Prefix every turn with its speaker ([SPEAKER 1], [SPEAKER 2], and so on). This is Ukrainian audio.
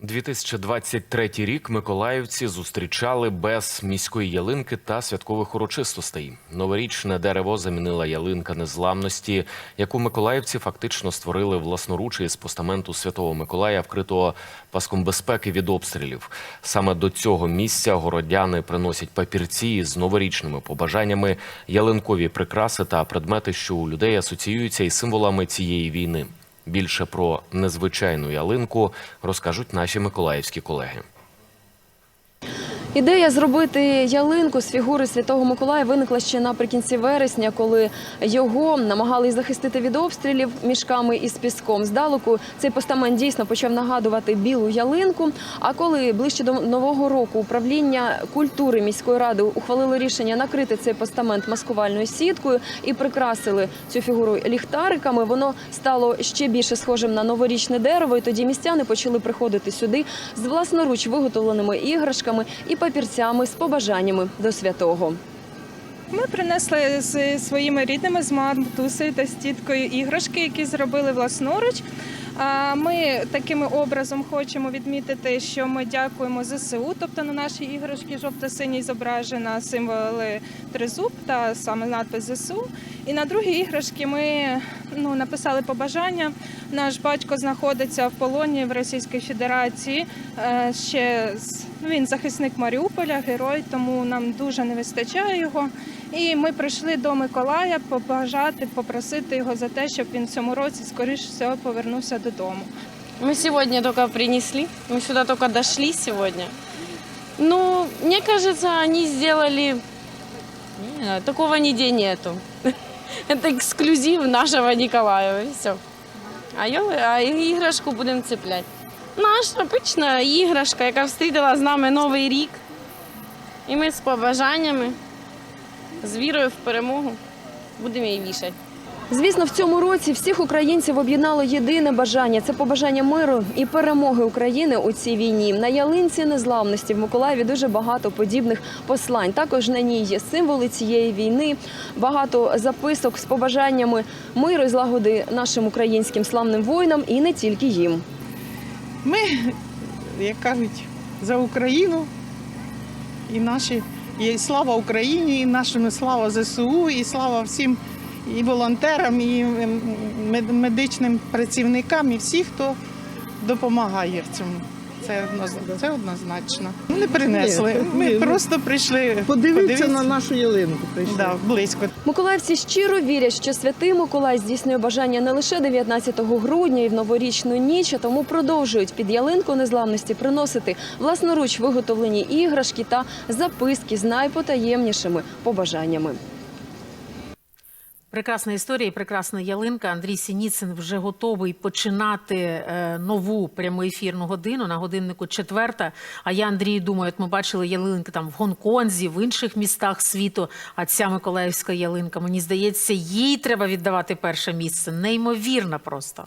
[SPEAKER 1] 2023 рік миколаївці зустрічали без міської ялинки та святкових урочистостей. Новорічне дерево замінила ялинка незламності, яку миколаївці фактично створили власноруч із постаменту Святого Миколая, вкритого паском безпеки від обстрілів. Саме до цього місця городяни приносять папірці з новорічними побажаннями, ялинкові прикраси та предмети, що у людей асоціюються із символами цієї війни. Більше про незвичайну ялинку розкажуть наші миколаївські колеги.
[SPEAKER 2] Ідея зробити ялинку з фігури Святого Миколая виникла ще наприкінці вересня, коли його намагались захистити від обстрілів мішками із піском. Здалеку цей постамент дійсно почав нагадувати білу ялинку. А коли ближче до нового року управління культури міської ради ухвалило рішення накрити цей постамент маскувальною сіткою і прикрасили цю фігуру ліхтариками, воно стало ще більше схожим на новорічне дерево. І тоді містяни почали приходити сюди з власноруч виготовленими іграшками і папірцями з побажаннями до святого.
[SPEAKER 3] Ми принесли з своїми рідними, з матусею та з тіткою іграшки, які зробили власноруч. А Ми таким образом хочемо відмітити, що ми дякуємо ЗСУ, тобто на нашій іграшці жовто-синій зображена символи тризуб та саме надпис ЗСУ. І на другій іграшці ми ну, написали побажання. Наш батько знаходиться в полоні в Російській Федерації. Е, Ще з- ну, він захисник Маріуполя, герой, тому нам дуже не вистачає його. І ми прийшли до Миколая побажати, попросити його за те, щоб він в цьому році скоріш всього повернувся додому.
[SPEAKER 4] Мы сегодня только принесли, мы сюда только дошли сегодня. Ну, мне кажется, они сделали... не знаю, такого нигде нету. Это эксклюзив нашего Николаева, и все. А, іграшку будемо цепляти. Наша обична іграшка, яка встрітила з нами Новий рік. І ми з побажаннями, з вірою в перемогу будемо її вішати.
[SPEAKER 2] Звісно, в цьому році всіх українців об'єднало єдине бажання це побажання миру і перемоги України у цій війні. На ялинці незламності в Миколаєві дуже багато подібних послань. Також на ній є символи цієї війни, багато записок з побажаннями миру і злагоди нашим українським славним воїнам і не тільки їм.
[SPEAKER 5] Ми, як кажуть, за Україну і наші, і слава Україні, і нашим слава ЗСУ, і слава всім і волонтерам, і медичним працівникам, і всіх, хто допомагає в цьому. Це, одноз- це однозначно. Ми не принесли. Ми просто прийшли
[SPEAKER 6] Подивіться на нашу ялинку. прийшли.
[SPEAKER 5] да, близько.
[SPEAKER 2] Миколаївці щиро вірять, що святий Миколай здійснює бажання не лише 19 грудня і в новорічну ніч, а тому продовжують під ялинку незламності приносити власноруч виготовлені іграшки та записки з найпотаємнішими побажаннями.
[SPEAKER 7] Прекрасна історія, прекрасна ялинка. Андрій Сініцин вже готовий починати е, нову прямоефірну годину на годиннику четверта. А я Андрій думаю, от ми бачили ялинки там в Гонконзі, в інших містах світу. А ця Миколаївська ялинка, мені здається, їй треба віддавати перше місце. Неймовірна просто.